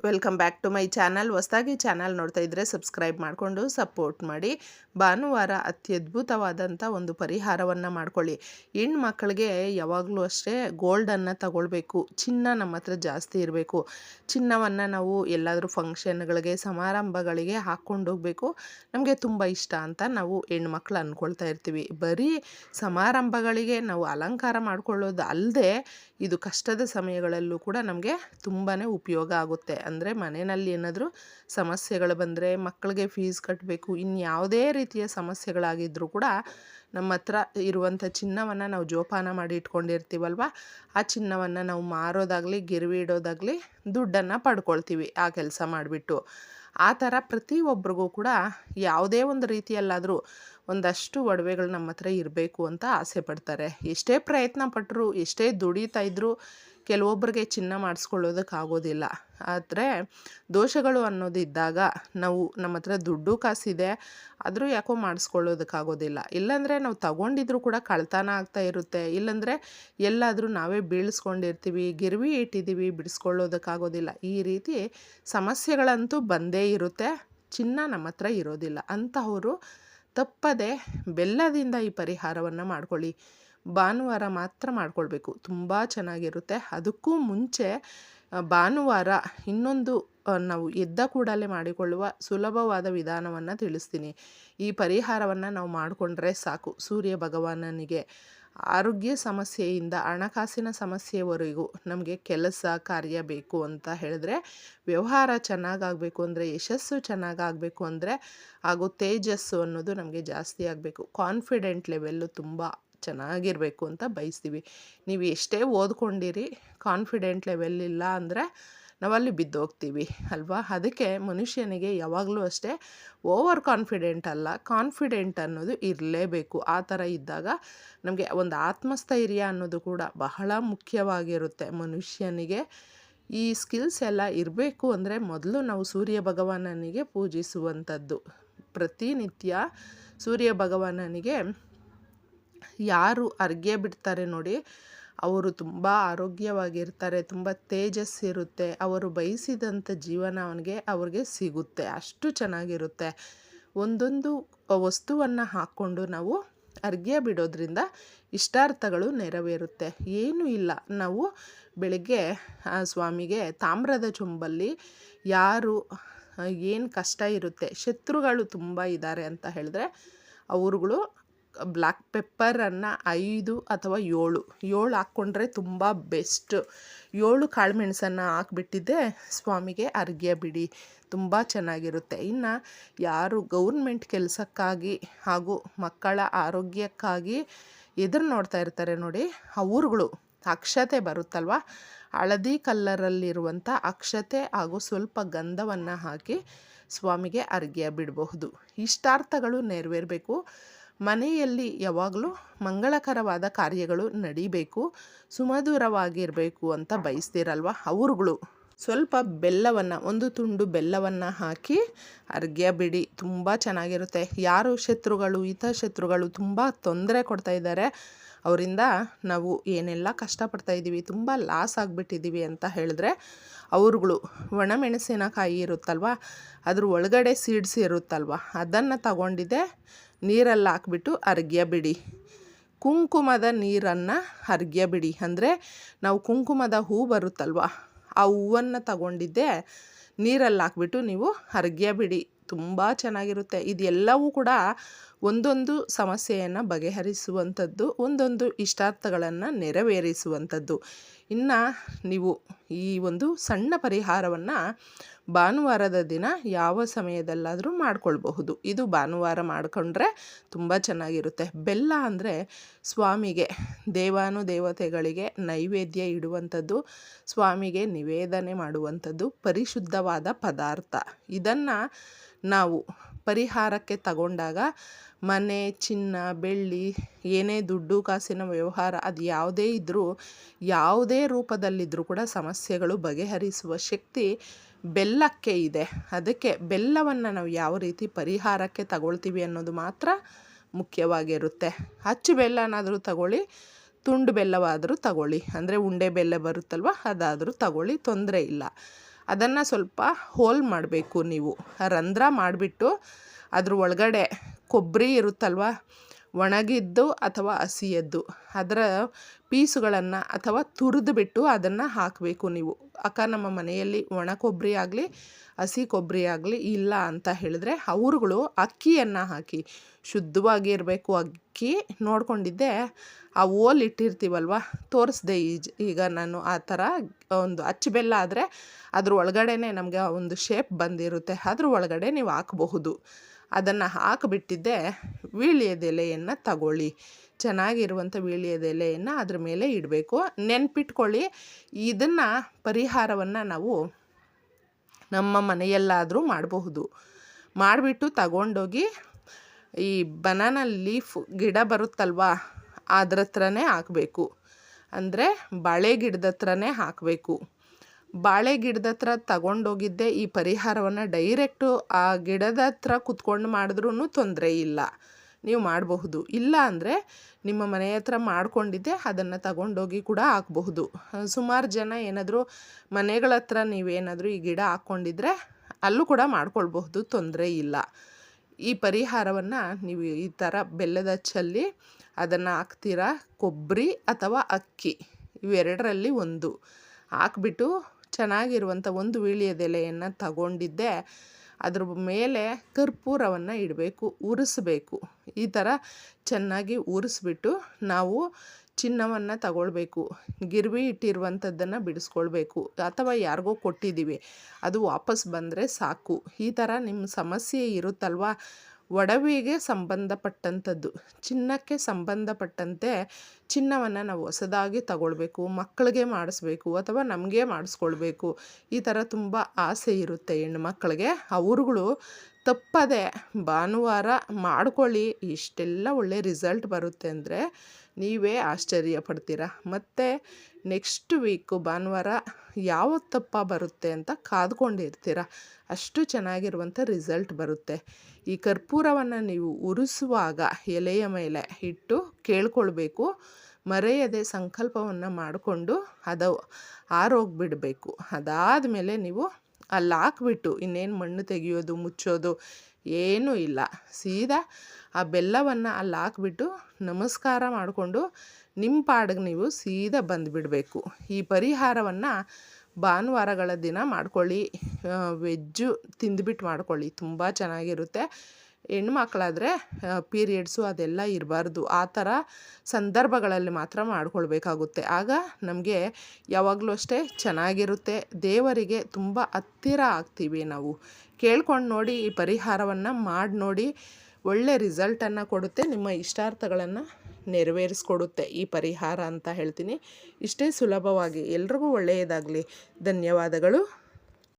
Welcome back to my channel ಹೊಸದಾಗಿ channel ನೋಡ್ತಾ ಇದ್ದರೆ ಸಬ್ಸ್ಕ್ರೈಬ್ ಮಾಡಿಕೊಂಡು ಸಪೋರ್ಟ್ ಮಾಡಿ. ಭಾನುವಾರ ಅತ್ಯದ್ಭುತವಾದಂಥ ಒಂದು ಪರಿಹಾರವನ್ನು ಮಾಡ್ಕೊಳ್ಳಿ. ಹೆಣ್ಣು ಮಕ್ಕಳಿಗೆ ಯಾವಾಗಲೂ ಅಷ್ಟೇ ಗೋಲ್ಡನ್ನು ತಗೊಳ್ಬೇಕು. ಚಿನ್ನ ನಮ್ಮ ಹತ್ರ ಜಾಸ್ತಿ ಇರಬೇಕು. ಚಿನ್ನವನ್ನು ನಾವು ಎಲ್ಲಾದರೂ ಫಂಕ್ಷನ್ಗಳಿಗೆ ಸಮಾರಂಭಗಳಿಗೆ ಹಾಕ್ಕೊಂಡು ಹೋಗಬೇಕು. ನಮಗೆ ತುಂಬ ಇಷ್ಟ ಅಂತ ನಾವು ಹೆಣ್ಮಕ್ಳು ಅಂದ್ಕೊಳ್ತಾ ಇರ್ತೀವಿ. ಬರೀ ಸಮಾರಂಭಗಳಿಗೆ ನಾವು ಅಲಂಕಾರ ಮಾಡ್ಕೊಳ್ಳೋದು ಅಲ್ಲದೆ ಇದು ಕಷ್ಟದ ಸಮಯಗಳಲ್ಲೂ ಕೂಡ ನಮಗೆ ತುಂಬಾ ಉಪಯೋಗ ಆಗುತ್ತೆ. ಅಂದರೆ ಮನೆಯಲ್ಲಿ ಏನಾದರೂ ಸಮಸ್ಯೆಗಳು ಬಂದರೆ, ಮಕ್ಕಳಿಗೆ ಫೀಸ್ ಕಟ್ಟಬೇಕು ಇನ್ಯಾವುದೇ ರೀತಿಯ ಸಮಸ್ಯೆಗಳಾಗಿದ್ದರೂ ಕೂಡ ನಮ್ಮ ಹತ್ರ ಇರುವಂಥ ಚಿನ್ನವನ್ನು ನಾವು ಜೋಪಾನ ಮಾಡಿ ಇಟ್ಕೊಂಡಿರ್ತೀವಲ್ವ? ಆ ಚಿನ್ನವನ್ನು ನಾವು ಮಾರೋದಾಗಲಿ, ಗಿರ್ವಿ ಇಡೋದಾಗಲಿ ದುಡ್ಡನ್ನು ಪಡ್ಕೊಳ್ತೀವಿ ಆ ಕೆಲಸ ಮಾಡಿಬಿಟ್ಟು. ಆ ಥರ ಪ್ರತಿಯೊಬ್ಬರಿಗೂ ಕೂಡ ಯಾವುದೇ ಒಂದು ರೀತಿಯಲ್ಲಾದರೂ ಒಂದಷ್ಟು ಒಡವೆಗಳು ನಮ್ಮ ಹತ್ರ ಇರಬೇಕು ಅಂತ ಆಸೆ ಪಡ್ತಾರೆ. ಎಷ್ಟೇ ಪ್ರಯತ್ನ ಪಟ್ಟರು ಎಷ್ಟೇ ದುಡಿತಾ ಇದ್ದರೂ ಕೆಲವೊಬ್ಬರಿಗೆ ಚಿನ್ನ ಮಾಡಿಸ್ಕೊಳ್ಳೋದಕ್ಕಾಗೋದಿಲ್ಲ ಆದರೆ ದೋಷಗಳು ಅನ್ನೋದು ಇದ್ದಾಗ ನಾವು ನಮ್ಮ ಹತ್ರ ದುಡ್ಡು ಕಾಸಿದೆ, ಆದರೂ ಯಾಕೋ ಮಾಡಿಸ್ಕೊಳ್ಳೋದಕ್ಕಾಗೋದಿಲ್ಲ ಇಲ್ಲಾಂದರೆ ನಾವು ತಗೊಂಡಿದ್ರು ಕೂಡ ಕಳ್ತನ ಆಗ್ತಾ ಇರುತ್ತೆ. ಇಲ್ಲಾಂದರೆ ಎಲ್ಲಾದರೂ ನಾವೇ ಬೀಳಿಸ್ಕೊಂಡಿರ್ತೀವಿ, ಗಿರ್ವಿ ಇಟ್ಟಿದ್ದೀವಿ ಬಿಡಿಸ್ಕೊಳ್ಳೋದಕ್ಕಾಗೋದಿಲ್ಲ ಈ ರೀತಿ ಸಮಸ್ಯೆಗಳಂತೂ ಬಂದೇ ಇರುತ್ತೆ. ಚಿನ್ನ ನಮ್ಮ ಹತ್ರ ಇರೋದಿಲ್ಲ. ಅಂತಹವರು ತಪ್ಪದೆ ಬೆಲ್ಲದಿಂದ ಈ ಪರಿಹಾರವನ್ನು ಮಾಡ್ಕೊಳ್ಳಿ. ಭಾನುವಾರ ಮಾತ್ರ ಮಾಡಿಕೊಳ್ಬೇಕು. ತುಂಬ ಚೆನ್ನಾಗಿರುತ್ತೆ. ಅದಕ್ಕೂ ಮುಂಚೆ ಭಾನುವಾರ ಇನ್ನೊಂದು ನಾವು ಎದ್ದ ಕೂಡಲೇ ಮಾಡಿಕೊಳ್ಳುವ ಸುಲಭವಾದ ವಿಧಾನವನ್ನು ತಿಳಿಸ್ತೀನಿ. ಈ ಪರಿಹಾರವನ್ನು ನಾವು ಮಾಡಿಕೊಂಡ್ರೆ ಸಾಕು. ಸೂರ್ಯ ಭಗವಾನನಿಗೆ ಆರೋಗ್ಯ ಸಮಸ್ಯೆಯಿಂದ, ಹಣಕಾಸಿನ ಸಮಸ್ಯೆವರೆಗೂ ನಮಗೆ ಕೆಲಸ, ಕಾರ್ಯ ಬೇಕು ಅಂತ ಹೇಳಿದ್ರೆ, ವ್ಯವಹಾರ ಚೆನ್ನಾಗಾಗಬೇಕು ಅಂದರೆ, ಯಶಸ್ಸು ಚೆನ್ನಾಗಾಗಬೇಕು ಅಂದರೆ, ಹಾಗೂ ತೇಜಸ್ಸು ಅನ್ನೋದು ನಮಗೆ ಜಾಸ್ತಿ ಆಗಬೇಕು. ಕಾನ್ಫಿಡೆಂಟ್ ಲೆವೆಲ್ಲು ತುಂಬ ಚೆನ್ನಾಗಿರಬೇಕು ಅಂತ ಬಯಸ್ತೀವಿ. ನೀವು ಎಷ್ಟೇ ಓದ್ಕೊಂಡಿರಿ ಕಾನ್ಫಿಡೆಂಟ್ ಲೆವೆಲ್ ಇಲ್ಲ ಅಂದರೆ ನಾವಲ್ಲಿ ಬಿದ್ದೋಗ್ತೀವಿ, ಅಲ್ವಾ? ಅದಕ್ಕೆ ಮನುಷ್ಯನಿಗೆ ಯಾವಾಗಲೂ ಅಷ್ಟೇ ಓವರ್ ಕಾನ್ಫಿಡೆಂಟ್ ಅಲ್ಲ ಕಾನ್ಫಿಡೆಂಟ್ ಅನ್ನೋದು ಇರಲೇಬೇಕು. ಆ ಥರ ಇದ್ದಾಗ ನಮಗೆ ಒಂದು ಆತ್ಮಸ್ಥೈರ್ಯ ಅನ್ನೋದು ಕೂಡ ಬಹಳ ಮುಖ್ಯವಾಗಿರುತ್ತೆ ಮನುಷ್ಯನಿಗೆ. ಈ ಸ್ಕಿಲ್ಸ್ ಎಲ್ಲ ಇರಬೇಕು ಅಂದರೆ ಮೊದಲು ನಾವು ಸೂರ್ಯ ಭಗವಾನನಿಗೆ ಪೂಜಿಸುವಂಥದ್ದು. ಪ್ರತಿನಿತ್ಯ ಸೂರ್ಯ ಭಗವಾನನಿಗೆ ಯಾರು ಅರ್ಗೆ ಬಿಡ್ತಾರೆ ನೋಡಿ, ಅವರು ತುಂಬ ಆರೋಗ್ಯವಾಗಿರ್ತಾರೆ, ತುಂಬ ತೇಜಸ್ಸಿರುತ್ತೆ ಅವರು ಬಯಸಿದಂಥ ಜೀವನ ಅವನಿಗೆ, ಅವ್ರಿಗೆ ಸಿಗುತ್ತೆ. ಅಷ್ಟು ಚೆನ್ನಾಗಿರುತ್ತೆ. ಒಂದೊಂದು ವಸ್ತುವನ್ನು ಹಾಕ್ಕೊಂಡು ನಾವು ಅರ್ಗೆ ಬಿಡೋದ್ರಿಂದ ಇಷ್ಟಾರ್ಥಗಳು ನೆರವೇರುತ್ತೆ. ಏನೂ ಇಲ್ಲ. ನಾವು ಬೆಳಗ್ಗೆ ಸ್ವಾಮಿಗೆ ತಾಮ್ರದ ಚೊಂಬಲ್ಲಿ ಯಾರು ಏನು ಕಷ್ಟ ಇರುತ್ತೆ, ಶತ್ರುಗಳು ತುಂಬ ಇದ್ದಾರೆ ಅಂತ ಹೇಳಿದ್ರೆ, ಅವ್ರುಗಳು ಬ್ಲ್ಯಾಕ್ ಪೆಪ್ಪರನ್ನು ಐದು ಅಥವಾ ಏಳು ಏಳು ಹಾಕ್ಕೊಂಡ್ರೆ ತುಂಬ ಬೆಸ್ಟ್. ಏಳು ಕಾಳುಮೆಣಸನ್ನು ಹಾಕ್ಬಿಟ್ಟಿದ್ದೆ, ಸ್ವಾಮಿಗೆ ಅರ್ಘ್ಯ ಬಿಡಿ, ತುಂಬ ಚೆನ್ನಾಗಿರುತ್ತೆ. ಇನ್ನು ಯಾರು ಗೌರ್ಮೆಂಟ್ ಕೆಲಸಕ್ಕಾಗಿ ಹಾಗೂ ಮಕ್ಕಳ ಆರೋಗ್ಯಕ್ಕಾಗಿ ಎದುರು ನೋಡ್ತಾ ಇರ್ತಾರೆ ನೋಡಿ ಅವ್ರುಗಳು ಅಕ್ಷತೆ ಬರುತ್ತಲ್ವ? ಹಳದಿ ಕಲ್ಲರಲ್ಲಿರುವಂಥ ಅಕ್ಷತೆ ಹಾಗೂ ಸ್ವಲ್ಪ ಗಂಧವನ್ನು ಹಾಕಿ ಸ್ವಾಮಿಗೆ ಅರ್ಘ್ಯ ಬಿಡಬಹುದು. ಇಷ್ಟಾರ್ಥಗಳು ನೆರವೇರಬೇಕು. ಮನೆಯಲ್ಲಿ ಯಾವಾಗಲೂ ಮಂಗಳಕರವಾದ ಕಾರ್ಯಗಳು ನಡೀಬೇಕು, ಸುಮಧುರವಾಗಿರಬೇಕು ಅಂತ ಬಯಸ್ತೀರಲ್ವ ಅವ್ರುಗಳು? ಸ್ವಲ್ಪ ಬೆಲ್ಲವನ್ನು, ಒಂದು ತುಂಡು ಬೆಲ್ಲವನ್ನು ಹಾಕಿ ಅರ್ಘ್ಯ ಬಿಡಿ, ತುಂಬ ಚೆನ್ನಾಗಿರುತ್ತೆ. ಯಾರು ಶತ್ರುಗಳು ಶತ್ರುಗಳು ತುಂಬ ತೊಂದರೆ ಕೊಡ್ತಾ ಇದ್ದಾರೆ, ಅವರಿಂದ ನಾವು ಏನೆಲ್ಲ ಕಷ್ಟಪಡ್ತಾ ಇದ್ದೀವಿ, ತುಂಬ ಲಾಸ್ ಆಗಿಬಿಟ್ಟಿದ್ದೀವಿ ಅಂತ ಹೇಳಿದ್ರೆ ಅವ್ರುಗಳು ಒಣಮೆಣಸಿನಕಾಯಿ ಇರುತ್ತಲ್ವ, ಅದ್ರ ಒಳಗಡೆ ಸೀಡ್ಸ್ ಇರುತ್ತಲ್ವ, ಅದನ್ನು ತಗೊಂಡಿದ್ದೆ ನೀರಲ್ಲಿ ಹಾಕ್ಬಿಟ್ಟು ಅರ್ಗ್ಯಬಿಡಿ ಕುಂಕುಮದ ನೀರನ್ನು ಅರ್ಗ್ಯಬಿಡಿ ಅಂದರೆ ನಾವು ಕುಂಕುಮದ ಹೂ ಬರುತ್ತಲ್ವ, ಆ ಹೂವನ್ನು ತಗೊಂಡಿದ್ದೆ ನೀರಲ್ಲಿ ಹಾಕ್ಬಿಟ್ಟು ನೀವು ಅರ್ಗ್ಯಬಿಡಿ ತುಂಬ ಚೆನ್ನಾಗಿರುತ್ತೆ. ಇದೆಲ್ಲವೂ ಕೂಡ ಒಂದೊಂದು ಸಮಸ್ಯೆಯನ್ನು ಬಗೆಹರಿಸುವಂಥದ್ದು, ಒಂದೊಂದು ಇಷ್ಟಾರ್ಥಗಳನ್ನು ನೆರವೇರಿಸುವಂಥದ್ದು. ಇನ್ನು ನೀವು ಈ ಒಂದು ಸಣ್ಣ ಪರಿಹಾರವನ್ನು ಭಾನುವಾರದ ದಿನ ಯಾವ ಸಮಯದಲ್ಲಾದರೂ ಮಾಡಿಕೊಳ್ಬಹುದು. ಇದು ಭಾನುವಾರ ಮಾಡಿಕೊಂಡ್ರೆ ತುಂಬ ಚೆನ್ನಾಗಿರುತ್ತೆ. ಬೆಲ್ಲ ಅಂದರೆ ಸ್ವಾಮಿಗೆ ದೇವಾನು ದೇವತೆಗಳಿಗೆ ನೈವೇದ್ಯ ಇಡುವಂಥದ್ದು, ಸ್ವಾಮಿಗೆ ನಿವೇದನೆ ಮಾಡುವಂಥದ್ದು ಪರಿಶುದ್ಧವಾದ ಪದಾರ್ಥ. ಇದನ್ನು ನಾವು ಪರಿಹಾರಕ್ಕೆ ತಗೊಂಡಾಗ ಮನೆ, ಚಿನ್ನ, ಬೆಳ್ಳಿ, ಏನೇ ದುಡ್ಡು, ಕಾಸಿನ ವ್ಯವಹಾರ ಅದು ಯಾವುದೇ ಇದ್ದರೂ ಯಾವುದೇ ರೂಪದಲ್ಲಿದ್ದರೂ ಕೂಡ ಸಮಸ್ಯೆಗಳು ಬಗೆಹರಿಸುವ ಶಕ್ತಿ ಬೆಲ್ಲಕ್ಕೆ ಇದೆ. ಅದಕ್ಕೆ ಬೆಲ್ಲವನ್ನು ನಾವು ಯಾವ ರೀತಿ ಪರಿಹಾರಕ್ಕೆ ತಗೊಳ್ತೀವಿ ಅನ್ನೋದು ಮಾತ್ರ ಮುಖ್ಯವಾಗಿರುತ್ತೆ. ಅಚ್ಚು ಬೆಲ್ಲನಾದರೂ ತಗೊಳ್ಳಿ, ತುಂಡು ಬೆಲ್ಲವಾದರೂ ತಗೊಳ್ಳಿ. ಅಂದರೆ ಉಂಡೆ ಬೆಲ್ಲ ಬರುತ್ತಲ್ವ, ಅದಾದರೂ ತಗೊಳ್ಳಿ, ತೊಂದರೆ ಇಲ್ಲ. ಅದನ್ನು ಸ್ವಲ್ಪ ಹೋಲ್ ಮಾಡಬೇಕು ನೀವು. ರಂಧ್ರ ಮಾಡಿಬಿಟ್ಟು ಅದ್ರ ಒಳಗಡೆ ಕೊಬ್ಬರಿ ಇರುತ್ತಲ್ವ ಒಣಗಿದ್ದು ಅಥವಾ ಹಸಿಯದ್ದು. ಅದರ ಪೀಸುಗಳನ್ನು ಅಥವಾ ತುರಿದು ಬಿಟ್ಟು ಅದನ್ನು ಹಾಕಬೇಕು ನೀವು. ಅಕ್ಕ, ನಮ್ಮ ಮನೆಯಲ್ಲಿ ಒಣ ಕೊಬ್ಬರಿ ಆಗಲಿ, ಹಸಿ ಕೊಬ್ಬರಿ ಆಗಲಿ ಇಲ್ಲ ಅಂತ ಹೇಳಿದ್ರೆ ಅವ್ರುಗಳು ಅಕ್ಕಿಯನ್ನು ಹಾಕಿ, ಶುದ್ಧವಾಗಿ ಇರಬೇಕು ಅಕ್ಕಿ. ನೋಡ್ಕೊಂಡಿದ್ದೆ, ಆ ಓಲ್ ಇಟ್ಟಿರ್ತೀವಲ್ವ? ತೋರಿಸ್ದೆ ಈಜ್, ಈಗ ನಾನು ಆ ಥರ ಒಂದು ಅಚ್ಚು ಬೆಲ್ಲ ಆದರೆ ಅದ್ರ ಒಳಗಡೆನೆ ನಮಗೆ ಒಂದು ಶೇಪ್ ಬಂದಿರುತ್ತೆ. ಅದ್ರ ಒಳಗಡೆ ನೀವು ಹಾಕಬಹುದು. ಅದನ್ನು ಹಾಕಿಬಿಟ್ಟಿದ್ದೆ. ವೀಳ್ಯದೆಲೆಯನ್ನು ತಗೊಳ್ಳಿ. ಚೆನ್ನಾಗಿರುವಂಥ ವೀಳ್ಯದೆಲೆಯನ್ನು ಅದ್ರ ಮೇಲೆ ಇಡಬೇಕು. ನೆನ್ಪಿಟ್ಕೊಳ್ಳಿ. ಇದನ್ನು ಪರಿಹಾರವನ್ನು ನಾವು ನಮ್ಮ ಮನೆಯಲ್ಲಾದರೂ ಮಾಡಬಹುದು. ಮಾಡಿಬಿಟ್ಟು ತಗೊಂಡೋಗಿ ಈ ಬನಾನ ಲೀಫ್ ಗಿಡ ಬರುತ್ತಲ್ವಾ ಅದ್ರ ಹತ್ರನೇ ಹಾಕಬೇಕು. ಅಂದರೆ ಬಾಳೆ ಗಿಡದ ಹತ್ರನೇ ಹಾಕಬೇಕು. ಬಾಳೆ ಗಿಡದ ಹತ್ರ ತಗೊಂಡೋಗಿದ್ದೆ, ಈ ಪರಿಹಾರವನ್ನು ಡೈರೆಕ್ಟು ಆ ಗಿಡದ ಹತ್ರ ಕುತ್ಕೊಂಡು ಮಾಡಿದ್ರೂ ತೊಂದರೆ ಇಲ್ಲ. ನೀವು ಮಾಡಬಹುದು. ಇಲ್ಲ ಅಂದರೆ ನಿಮ್ಮ ಮನೆ ಹತ್ರ ಮಾಡ್ಕೊಂಡಿದ್ದೆ, ಅದನ್ನು ತಗೊಂಡೋಗಿ ಕೂಡ ಹಾಕಬಹುದು. ಸುಮಾರು ಜನ ಏನಾದರೂ ಮನೆಗಳ ಹತ್ರ ನೀವೇನಾದರೂ ಈ ಗಿಡ ಹಾಕ್ಕೊಂಡಿದ್ರೆ ಅಲ್ಲೂ ಕೂಡ ಮಾಡ್ಕೊಳ್ಬಹುದು, ತೊಂದರೆ ಇಲ್ಲ. ಈ ಪರಿಹಾರವನ್ನು ನೀವು ಈ ಥರ ಬೆಲ್ಲದ ಚಲ್ಲಿ ಅದನ್ನು ಹಾಕ್ತೀರಾ? ಕೊಬ್ಬರಿ ಅಥವಾ ಅಕ್ಕಿ? ಇವೆರಡರಲ್ಲಿ ಒಂದು. ಹಾಕ್ಬಿಟ್ಟು ಚೆನ್ನಾಗಿರುವಂಥ ಒಂದು ವೀಳ್ಯದೆಲೆಯನ್ನು ತಗೊಂಡಿದ್ದೆ. ಅದ್ರ ಮೇಲೆ ಕರ್ಪೂರವನ್ನು ಇಡಬೇಕು, ಉರಿಸ್ಬೇಕು. ಈ ಥರ ಚೆನ್ನಾಗಿ ಉರಿಸ್ಬಿಟ್ಟು ನಾವು ಚಿನ್ನವನ್ನು ತಗೊಳ್ಬೇಕು. ಗಿರ್ವಿ ಇಟ್ಟಿರುವಂಥದ್ದನ್ನು ಬಿಡಿಸ್ಕೊಳ್ಬೇಕು. ಅಥವಾ ಯಾರಿಗೋ ಕೊಟ್ಟಿದ್ದೀವಿ, ಅದು ವಾಪಸ್ ಬಂದರೆ ಸಾಕು. ಈ ಥರ ನಿಮ್ಮ ಸಮಸ್ಯೆ ಇರುತ್ತಲ್ವ? ಒಡವೆಗೆ ಸಂಬಂಧಪಟ್ಟಂಥದ್ದು. ಚಿನ್ನಕ್ಕೆ ಸಂಬಂಧಪಟ್ಟಂತೆ ಚಿನ್ನವನ್ನು ನಾವು ಹೊಸದಾಗಿ ತಗೊಳ್ಬೇಕು, ಮಕ್ಕಳಿಗೆ ಮಾಡಿಸ್ಬೇಕು ಅಥವಾ ನಮಗೆ ಮಾಡಿಸ್ಕೊಳ್ಬೇಕು. ಈ ಥರ ತುಂಬ ಆಸೆ ಇರುತ್ತೆ ಹೆಣ್ಣು ಮಕ್ಕಳಿಗೆ. ಅವ್ರುಗಳು ತಪ್ಪದೆ ಭಾನುವಾರ ಮಾಡ್ಕೊಳ್ಳಿ, ಇಷ್ಟೆಲ್ಲ ಒಳ್ಳೆ ರಿಸಲ್ಟ್ ಬರುತ್ತೆ ಅಂದರೆ ನೀವೇ ಆಶ್ಚರ್ಯ ಪಡ್ತೀರ? ಮತ್ತು ನೆಕ್ಸ್ಟ್ ವೀಕು ಭಾನುವಾರ ಯಾವ ತಪ್ಪ ಬರುತ್ತೆ ಅಂತ ಕಾದ್ಕೊಂಡಿರ್ತೀರ? ಅಷ್ಟು ಚೆನ್ನಾಗಿರುವಂಥ ರಿಸಲ್ಟ್ ಬರುತ್ತೆ. ಈ ಕರ್ಪೂರವನ್ನು ನೀವು ಉರಿಸುವಾಗ ಎಲೆಯ ಮೇಲೆ ಇಟ್ಟು ಕೇಳ್ಕೊಳ್ಬೇಕು, ಮರೆಯದೆ ಸಂಕಲ್ಪವನ್ನು ಮಾಡಿಕೊಂಡು ಅದು, ಆರೋಗ್ಬಿಡಬೇಕು. ಅದಾದಮೇಲೆ ನೀವು ಅಲ್ಲಿ ಹಾಕ್ಬಿಟ್ಟು ಇನ್ನೇನು ಮಣ್ಣು ತೆಗೆಯೋದು, ಮುಚ್ಚೋದು ಏನೂ ಇಲ್ಲ. ಸೀದಾ ಆ ಬೆಲ್ಲವನ್ನು ಅಲ್ಲಿ ಹಾಕ್ಬಿಟ್ಟು ನಮಸ್ಕಾರ ಮಾಡಿಕೊಂಡು ನಿಮ್ಮ ಪಾಡಿಗೆ ನೀವು ಸೀದಾ ಬಂದುಬಿಡಬೇಕು. ಈ ಪರಿಹಾರವನ್ನು ಭಾನುವಾರಗಳ ದಿನ ಮಾಡ್ಕೊಳ್ಳಿ. ವೆಜ್ಜು ತಿಂದುಬಿಟ್ಟು ಮಾಡ್ಕೊಳ್ಳಿ. ತುಂಬ ಚೆನ್ನಾಗಿರುತ್ತೆ. ಹೆಣ್ಮಕ್ಳಾದರೆ ಪೀರಿಯಡ್ಸು ಅದೆಲ್ಲ ಇರಬಾರ್ದು. ಆ ಥರ ಸಂದರ್ಭಗಳಲ್ಲಿ ಮಾತ್ರ ಮಾಡ್ಕೊಳ್ಬೇಕಾಗುತ್ತೆ. ಆಗ ನಮಗೆ ಯಾವಾಗಲೂ ಅಷ್ಟೇ ಚೆನ್ನಾಗಿರುತ್ತೆ. ದೇವರಿಗೆ ತುಂಬ ಹತ್ತಿರ ಆಗ್ತೀವಿ ನಾವು. ಕೇಳ್ಕೊಂಡು ನೋಡಿ, ಈ ಪರಿಹಾರವನ್ನು ಮಾಡಿ ನೋಡಿ, ಒಳ್ಳೆ ರಿಸಲ್ಟನ್ನು ಕೊಡುತ್ತೆ, ನಿಮ್ಮ ಇಷ್ಟಾರ್ಥಗಳನ್ನು ನೆರವೇರಿಸ್ಕೊಡುತ್ತೆ ಈ ಪರಿಹಾರ ಅಂತ ಹೇಳ್ತೀನಿ. ಇಷ್ಟೇ ಸುಲಭವಾಗಿ. ಎಲ್ರಿಗೂ ಒಳ್ಳೆಯದಾಗಲಿ. ಧನ್ಯವಾದಗಳು.